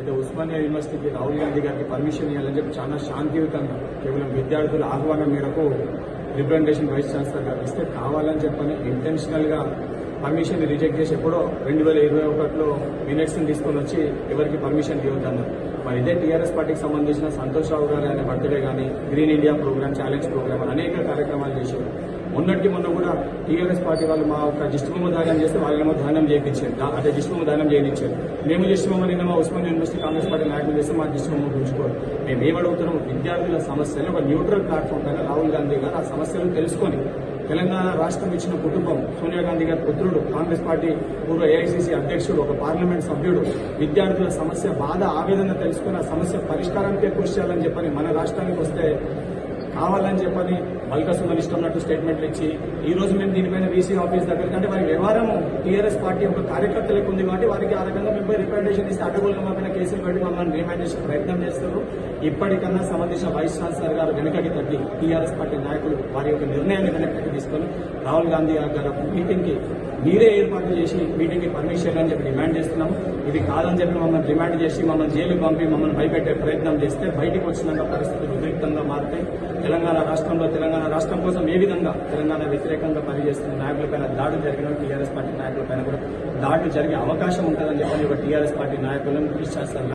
అయితే ఉస్మానియా యూనివర్సిటీకి రాహుల్ గాంధీ గారికి పర్మిషన్ ఇవ్వాలని చెప్పి చాలా శాంతియుతంగా కేవలం విద్యార్థుల ఆహ్వానం మేరకు రిప్రజెంటేషన్ వైస్ ఛాన్సలర్ గారు ఇస్తే కావాలని చెప్పని ఇంటెన్షనల్గా పర్మిషన్ రిజెక్ట్ చేసి ఎప్పుడో రెండు వేల ఇరవై ఒకటిలో మినిట్స్ తీసుకొని వచ్చి ఎవరికి పర్మిషన్ ఇవ్వద్దన్నారు. మరి ఇదే టీఆర్ఎస్ పార్టీకి సంబంధించిన సంతోష్ రావు గారు ఆయన బర్త్డే కానీ green India programme challenge programme అనేక కార్యక్రమాలు చేశారు. మొన్నటికి మొన్న కూడా టీఆర్ఎస్ పార్టీ వాళ్ళు మా ఒక దిష్టిబొమ్మ దానం చేస్తే వాళ్ళేమో దానం చేయించారు. అదే అంటే దిష్టిబొమ్మ దానం చేయించారు. మేము దిష్టిబొమ్మ నిన్న ఉస్మాన్ యూనివర్సిటీ కాంగ్రెస్ పార్టీ నాయకులు చేస్తే మా దిష్టిబొమ్మ గుంజుకోరు. మేము ఏమడుగుతున్నాం విద్యార్థుల సమస్యలు ఒక న్యూట్రల్ ప్లాట్ఫామ్ పైన రాహుల్ గాంధీ గారు ఆ సమస్యలను తెలుసుకొని తెలంగాణ రాష్ట్రం ఇచ్చిన కుటుంబం సోనియా గాంధీ గారి పుత్రుడు కాంగ్రెస్ పార్టీ పూర్వ ఏఐసీసీ అధ్యక్షుడు ఒక పార్లమెంట్ సభ్యుడు విద్యార్థుల సమస్య బాధ ఆవేదన తెలుసుకుని ఆ సమస్య పరిష్కారానికే కృషి చేయాలని చెప్పని మన రాష్ట్రానికి వస్తే కావాలని చెప్పని మల్కసుమని ఇష్టం ఉన్నట్టు స్టేట్మెంట్లు ఇచ్చి ఈ రోజు మేము దీనిపైన వీసీ ఆఫీస్ దగ్గరికి అంటే వారి వ్యవహారం టీఆర్ఎస్ పార్టీ ఒక కార్యకర్తలకు ఉంది కాబట్టి వారికి ఆ రకంగా మేము రికమెండేషన్ ఇస్తే అడ్డగోలుగా పంపిన కేసులు పెట్టి మమ్మల్ని రిమాండ్ చేసే ప్రయత్నం చేస్తారు. ఇప్పటికన్నా సంబంధించిన వైస్ ఛాన్సలర్ గారు వెనుకకి తగ్గి టీఆర్ఎస్ పార్టీ నాయకులు వారి యొక్క నిర్ణయాన్ని వెనకకి తీసుకొని రాహుల్ గాంధీ గారు మీటింగ్కి మీరే ఏర్పాటు చేసి మీటింగ్కి పర్మిషన్ అని చెప్పి డిమాండ్ చేస్తున్నాము. ఇది కాదని చెప్పి మమ్మల్ని డిమాండ్ చేసి మమ్మల్ని జైలు పంపి మమ్మల్ని భయపెట్టే ప్రయత్నం చేస్తే బయటకు వచ్చినాక పరిస్థితి ఉద్రిక్తంగా తెలంగాణ రాష్ట్రంలో తెలంగాణ రాష్ట్రం కోసం ఏ విధంగా తెలంగాణ వ్యతిరేకంగా పనిచేస్తున్న నాయకులపైన దాడులు జరిగిన టీఆర్ఎస్ పార్టీ నాయకులపైన కూడా దాడులు జరిగే అవకాశం ఉంటుందని చెప్పని ఒక టీఆర్ఎస్ పార్టీ నాయకులను కృషి చేస్తారు